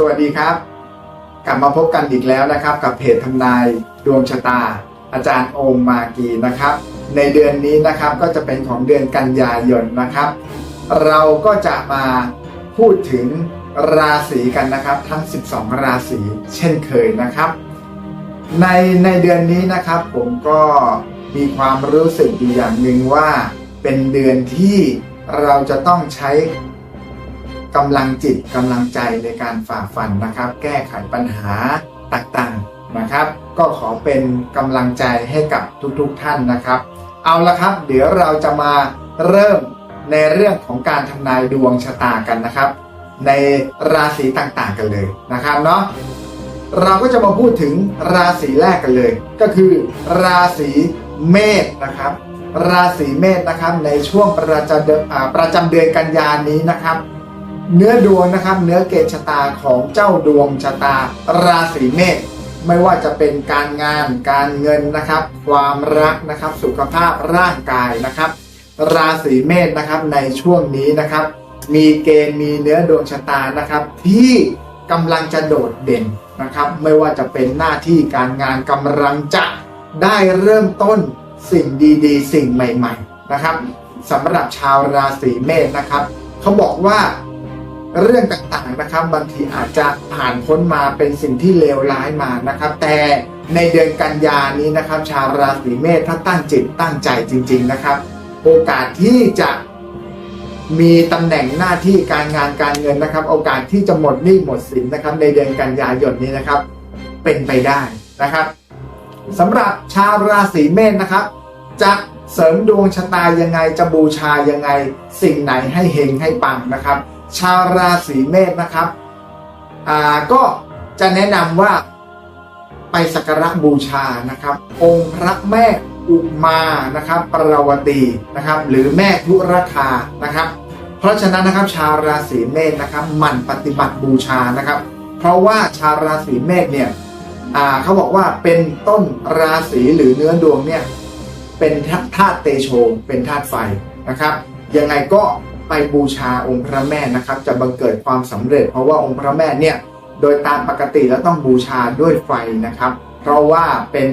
สวัสดีครับ กลับมาพบกันอีกแล้วนะครับ กับเพจทำนายดวงชะตา อาจารย์โอมมากีนะครับ ในเดือนนี้นะครับก็จะเป็นของเดือนกันยายนนะครับ เราก็จะมาพูดถึงราศีกันนะครับ ทั้ง 12 ราศีเช่นเคยนะครับ ในในเดือนนี้นะครับผมก็มีความรู้สึกอยู่อย่างหนึ่งว่า เป็นเดือนที่เราจะต้องใช้ กำลังจิตกำลังใจในการฝ่าฟันนะครับ แก้ไขปัญหาต่างๆนะครับ ก็ขอเป็นกำลังใจให้กับทุกๆท่านนะครับ เอาละครับ เดี๋ยวเราจะมาเริ่มในเรื่องของการทำนายดวงชะตากันนะครับ ในราศีต่างๆ กันเลยนะครับเนาะเราก็จะมาพูดถึงราศีแรกกันเลย ก็คือราศีเมษนะครับ ราศีเมษนะครับในช่วงประจำเดือนอ่าประจำเดือนกันยานี้นะครับ เนื้อดวงนะครับ เนื้อเกณฑ์ชะตาของเจ้าดวงชะตาราศีเมษไม่ว่าจะเป็นการงานการเงินนะครับ ความรักนะครับ สุขภาพร่างกายนะครับ ราศีเมษนะครับในช่วงนี้นะครับ มีเกณฑ์มีเนื้อดวงชะตานะครับ ที่กำลังจะโดดเด่นนะครับ ไม่ว่าจะเป็นหน้าที่การงานกำลังจะได้เริ่มต้นสิ่งดีๆ สิ่งใหม่ ๆนะครับสำหรับชาวราศีเมษนะครับเขาบอกว่า เรื่องต่างๆนะครับ บางทีอาจจะผ่านพ้นมาเป็นสิ่งที่เลวร้ายมานะครับ แต่ในเดือนกันยานี้นะครับ ชาวราศีเมษถ้าตั้งจิตตั้งใจจริง ๆนะครับ โอกาสที่จะมีตำแหน่งหน้าที่การงานการเงินนะครับ โอกาสที่จะหมดหนี้หมดสินนะครับ ในเดือนกันยายนนี้นะครับ เป็นไปได้นะครับสำหรับชาวราศีเมษนะครับ จะเสริมดวงชะตายังไงจะบูชายังไง สิ่งไหนให้เฮงให้ปังนะครับ ชาวราศีเมษนะครับอ่าก็จะแนะนำว่าไปสักการะบูชานะครับ องค์พระแม่อุมานะครับปรวตีนะครับหรือแม่ทุรคานะครับ เพราะฉะนั้นนะครับชาวราศีเมษนะครับหมั่นปฏิบัติบูชานะครับ เพราะว่าชาวราศีเมษเนี่ยอ่าเขาบอกว่าเป็นต้นราศีหรือเนื้อดวงเนี่ยเป็นธาตุเตโชเป็นธาตุไฟนะครับ ยังไงก็ ไปบูชาองค์พระแม่นะครับ จะบังเกิดความสำเร็จ เพราะว่าองค์พระแม่เนี่ยโดยตามปกติแล้วต้องบูชาด้วยไฟนะครับ เพราะว่าเป็น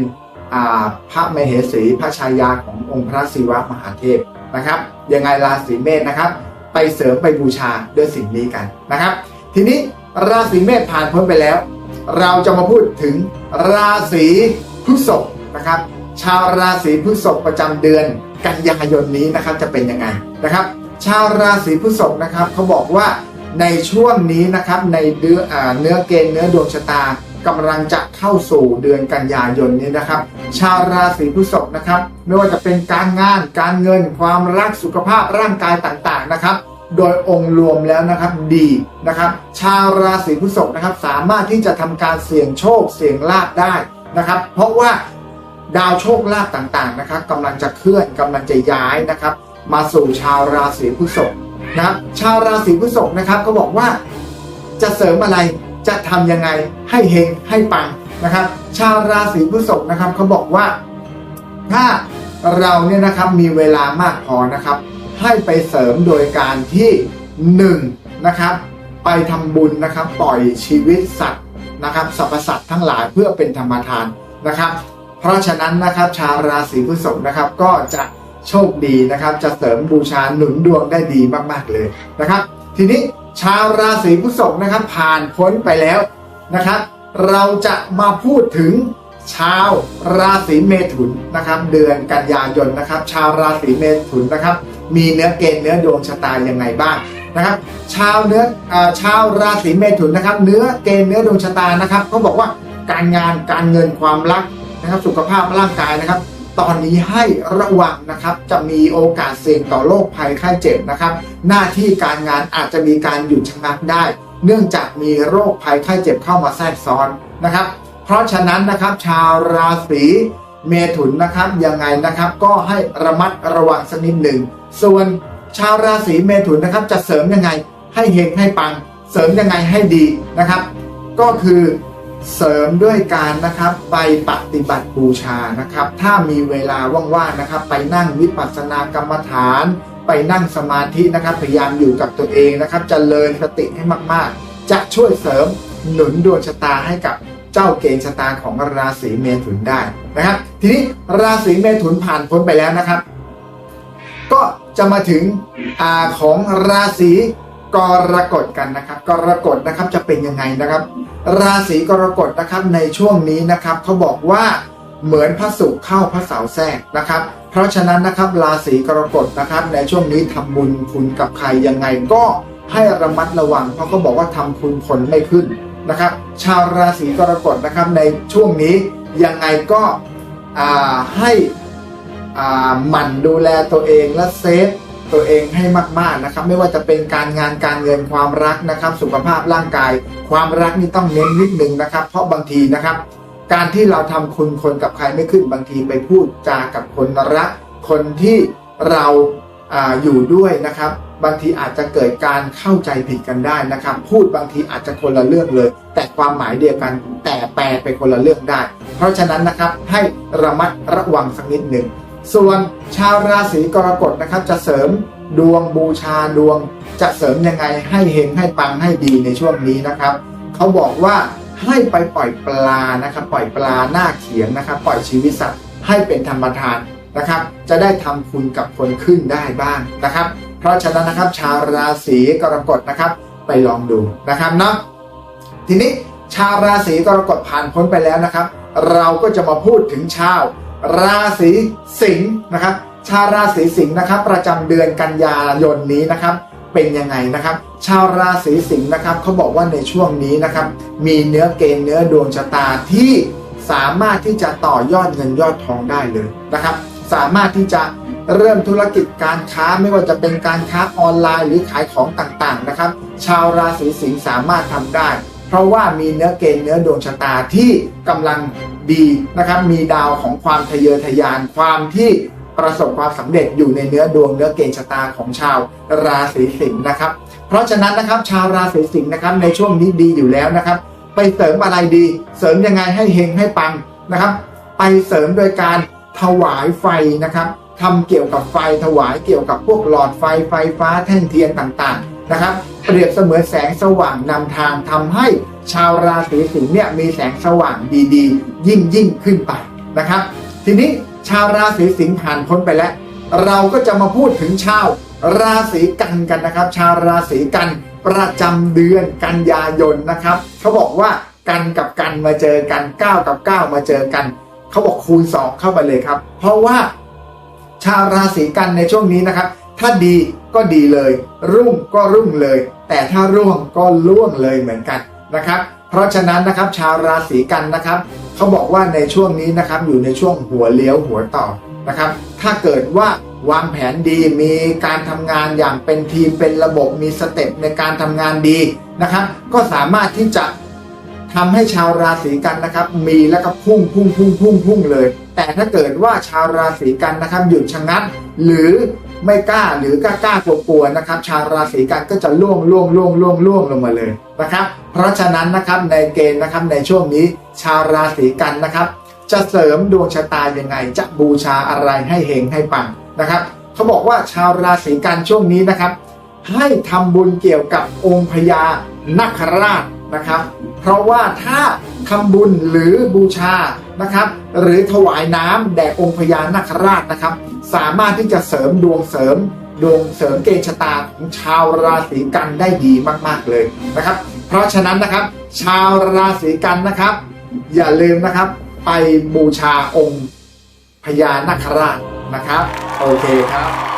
พระมเหสีพระชายาขององค์พระศิวะมหาเทพนะครับยังไงราศีเมษนะครับ ไปเสริมไปบูชาด้วยสิ่งนี้กันนะครับ ทีนี้ราศีเมษผ่านพ้นไปแล้ว เราจะมาพูดถึงราศีพฤษภนะครับ ชาวราศีพฤษภประจำเดือนกันยายนนี้นะครับจะเป็นยังไงนะครับ ชาวราศีพฤษภนะครับเขาบอกว่าในช่วงนี้นะครับในเดือนเนื้อเกณฑ์เนื้อดวงชะตากำลังจะเข้าสู่เดือนกันยายนนี้นะครับ ชาวราศีพฤษภนะครับ ไม่ว่าจะเป็นการงานการเงินความรักสุขภาพร่างกายต่างๆนะครับ โดยองค์รวมแล้วนะครับดีนะครับ ชาวราศีพฤษภนะครับสามารถที่จะทำการเสี่ยงโชคเสี่ยงลาภได้นะครับ เพราะว่าดาวโชคลาภต่างๆนะครับกำลังจะเคลื่อนกำลังจะย้ายนะครับ มาสู่ชาวราศีพฤษภนะครับชาวราศีพฤษภนะครับก็บอกว่าจะเสริมอะไรจะทำยังไงให้เฮงให้ปังนะครับ ชาวราศีพฤษภนะครับเขาบอกว่าถ้าเราเนี่ยนะครับมีเวลามากพอนะครับ ให้ไปเสริมโดยการที่1นะครับไปทำบุญนะครับปล่อยชีวิตสัตว์นะครับสรรพสัตว์ทั้งหลายเพื่อเป็นธรรมทานนะครับ เพราะฉะนั้นนะครับชาวราศีพฤษภนะครับก็จะ โชคดีนะครับ จะเสริมบูชาหนุนดวงได้ดีมากๆเลยนะครับ ทีนี้ชาวราศีพฤษภนะครับ ผ่านพ้นไปแล้วนะครับ เราจะมาพูดถึงชาวราศีเมถุนนะครับ เดือนกันยายนนะครับ ชาวราศีเมถุนนะครับ มีเนื้อเกณฑ์เนื้อดวงชะตายังไงบ้างนะครับ ชาวเนื้ออชาวราศีเมถุนนะครับ เนื้อเกณฑ์เนื้อดวงชะตานะครับเขาบอกว่าการงานการเงินความรักนะครับ สุขภาพร่างกายนะครับ ตอนนี้ให้ระวังนะครับจะมีโอกาสเสี่ยงต่อโรคภัยไข้เจ็บนะครับ หน้าที่การงานอาจจะมีการหยุดชะงักได้ เนื่องจากมีโรคภัยไข้เจ็บเข้ามาแทรกซ้อนนะครับ เพราะฉะนั้นนะครับชาวราศีเมถุนนะครับยังไงนะครับก็ให้ระมัดระวังสักนิดหนึ่ง ส่วนชาวราศีเมถุนนะครับจะเสริมยังไงให้เฮงให้ปัง เสริมยังไงให้ดีนะครับ ก็คือ เสริมด้วยการนะครับไปปฏิบัติบูชานะครับ ถ้ามีเวลาว่างๆนะครับ ไปนั่งวิปัสสนากรรมฐาน ไปนั่งสมาธินะครับ พยายามอยู่กับตัวเองนะครับจเจริญสติให้มากๆ จะช่วยเสริมหนุนดวงชะตาให้กับเจ้าเกณฑ์ชะตาของราศีเมถุนได้นะครับ ทีนี้ราศีเมถุนผ่านพ้นไปแล้วนะครับ ก็จะมาถึงอาของราศีกรกฎกันนะครับ กรกฎนะครับจะเป็นยังไงนะครับ ราศีกรกฎนะครับในช่วงนี้นะครับเขาบอกว่าเหมือนพระศุกร์เข้าพระเสาร์แทรกนะครับ เพราะฉะนั้นนะครับราศีกรกฎนะครับ ในช่วงนี้ทำบุญคุณกับใครยังไงก็ให้ระมัดระวัง เพราะเขาบอกว่าทำคุณผลไม่ขึ้นนะครับ ชาวราศีกรกฎนะครับในช่วงนี้ยังไงก็ให้หมั่นดูแลตัวเองและเซฟ ตัวเองให้มากๆนะครับ ไม่ว่าจะเป็นการงานการเงินความรักนะครับ สุขภาพร่างกาย ความรักนี่ต้องเน้นนิดนึงนะครับ เพราะบางทีนะครับ การที่เราทำคุณคนกับใครไม่ขึ้นบางทีไปพูดจากับคนรัก คนที่เราอาอยู่ด้วยนะครับ บางทีอาจจะเกิดการเข้าใจผิดกันได้นะครับ พูดบางทีอาจจะคนละเรื่องเลย แต่ความหมายเดียวกันแต่แปลไปคนละเรื่องได้ เพราะฉะนั้นนะครับให้ระมัดระวังสักนิดหนึ่ง ส่วนชาวราศีกรกฎนะครับ จะเสริมดวงบูชาดวง จะเสริมยังไงให้เฮงให้ปังให้ดีในช่วงนี้นะครับเขาบอกว่าให้ไปปล่อยปลานะครับ ปล่อยปลาหน้าเขียงนะครับ ปล่อยชีวิตสัตว์ให้เป็นธรรมทานนะครับ จะได้ทำคุณกับคนขึ้นได้บ้างนะครับ เพราะฉะนั้นนะครับชาวราศีกรกฎนะครับ ไปลองดูนะครับเนาะทีนี้ชาวราศีกรกฎผ่านพ้นไปแล้วนะครับ เราก็จะมาพูดถึงชาว ราศีสิงห์นะครับ ชาวราศีสิงห์นะครับ ประจำเดือนกันยายนนี้นะครับ เป็นยังไงนะครับ ชาวราศีสิงห์นะครับเขาบอกว่าในช่วงนี้นะครับ มีเนื้อเกณฑ์เนื้อดวงชะตาที่สามารถที่จะต่อยอดเงินยอดทองได้เลยนะครับ สามารถที่จะเริ่มธุรกิจการค้าไม่ว่าจะเป็นการค้าออนไลน์หรือขายของต่างๆนะครับ ชาวราศีสิงห์สามารถทำได้ เพราะว่ามีเนื้อเกณฑ์เนื้อดวงชะตาที่กำลัง ดีนะครับมีดาวของความทะเยอทะยานความที่ประสบความสำเร็จอยู่ในเนื้อดวงเนื้อเกณฑ์ชะตาของชาวราศีสิงห์นะครับ เพราะฉะนั้นนะครับชาวราศีสิงห์นะครับในช่วงนี้ดีอยู่แล้วนะครับ ไปเสริมอะไรดี เสริมยังไงให้เฮงให้ปังนะครับ ไปเสริมโดยการถวายไฟนะครับทำเกี่ยวกับไฟถวายเกี่ยวกับพวกหลอดไฟไฟฟ้าแท่นเทียนต่างๆ นะครับเปรียบเสมือนแสงสว่างนำทางทำให้ชาวราศีสิงห์เนี่ยมีแสงสว่างดีๆ ยิ่งยิ่งขึ้นไปนะครับ ทีนี้ชาวราศีสิงห์ผ่านพ้นไปแล้ว เราก็จะมาพูดถึงชาวราศีกันกันนะครับ ชาวราศีกันประจำเดือนกันยายนนะครับเขาบอกว่ากันกับกันมาเจอกัน 9 กับ 9 มาเจอกันเขาบอกคูณ 2 เข้าไปเลยครับ เพราะว่าชาวราศีกันในช่วงนี้นะครับ ถ้าดีก็ดีเลย รุ่งก็รุ่งเลย แต่ถ้าร่วงก็ล่วงเลยเหมือนกันนะครับ เพราะฉะนั้นนะครับชาวราศีกันนะครับเขาบอกว่าในช่วงนี้นะครับอยู่ในช่วงหัวเลี้ยวหัวต่อนะครับ ถ้าเกิดว่าวางแผนดีมีการทำงานอย่างเป็นทีมเป็นระบบมีสเต็ปในการทำงานดีนะครับ ก็สามารถที่จะทำให้ชาวราศีกันนะครับ มีแล้วก็พุ่งพุ่งพุ่งพุ่งพุ่งเลย แต่ถ้าเกิดว่าชาวราศีกันนะครับหยุดชะงักหรือ ไม่กล้าหรือกล้ากล้ากลัวกลัวนะครับ ชาวราศีกันก็จะล่วงล่วงล่วงล่วงล่วงลงมาเลยนะครับ เพราะฉะนั้นนะครับในเกณฑ์นะครับในช่วงนี้ชาวราศีกันนะครับ จะเสริมดวงชะตายังไง จะบูชาอะไรให้เฮงให้ปังนะครับเขาบอกว่าชาวราศีกันช่วงนี้นะครับ ให้ทำบุญเกี่ยวกับองค์พญานาคราชนะครับ เพราะว่าถ้าทำบุญหรือบูชานะครับ หรือถวายน้ำแด่องค์พญานาคราชนะครับ สามารถที่จะเสริมดวงเสริมดวงเสริมเกณฑ์ชะตาของชาวราศีกันได้ดีมาก ๆเลยนะครับ เพราะฉะนั้นนะครับ ชาวราศีกันนะครับ อย่าลืมนะครับ ไปบูชาองค์พญานาคราชนะครับ โอเคครับ